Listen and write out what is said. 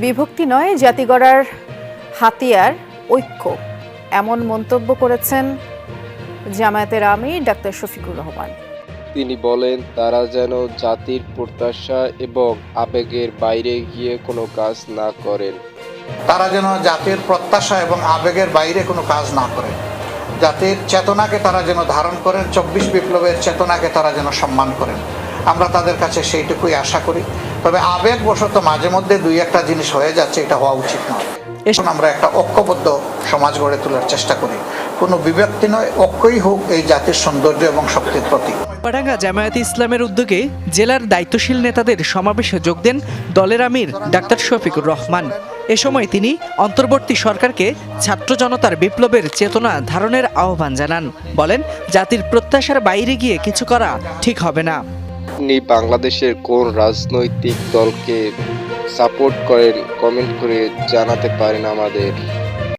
বিভক্তি নয় জাতি গড়ার হাতিয়ার ঐক্য। এমন মন্তব্য করেছেন জামায়াতের আমির ডাক্তার শফিকুর রহমান। তিনি বলেন তারা যেন জাতির প্রত্যাশা এবং আবেগের বাইরে গিয়ে কোনো কাজ না করেন। তারা যেন জাতির প্রত্যাশা এবং আবেগের বাইরে কোনো কাজ না করে জাতির চেতনাকে তারা যেন ধারণ করেন চব্বিশ বিপ্লবের চেতনাকে তারা যেন সম্মান করেন। আমরা তাদের কাছে সেইটুকুই আশা করি। তবে আবেগবশত মাঝে মধ্যে দুই একটা জিনিস হয়ে যাচ্ছে, এটা হওয়া উচিত নয়। এখন আমরা একটা ঐক্যবদ্ধ সমাজ গড়ে তোলার চেষ্টা করি। কোনো বিভক্তি নয়, ঐক্যই হোক এই জাতির সৌন্দর্য এবং শক্তির প্রতীক। পাটাঙ্গা জামায়াতে ইসলামের উদ্যোগে জেলার দায়িত্বশীল নেতাদের সমাবেশে যোগ দেন দলের আমির ডাক্তার শফিকুর রহমান। এ সময় তিনি অন্তর্বর্তী সরকারকে ছাত্র জনতার বিপ্লবের চেতনা ধারণের আহ্বান জানান। বলেন, জাতির প্রত্যাশার বাইরে গিয়ে কিছু করা ঠিক হবে না। আপনি বাংলাদেশের কোন রাজনৈতিক দলকে সাপোর্ট করেন কমেন্ট করে জানাতে পারেন আমাদের।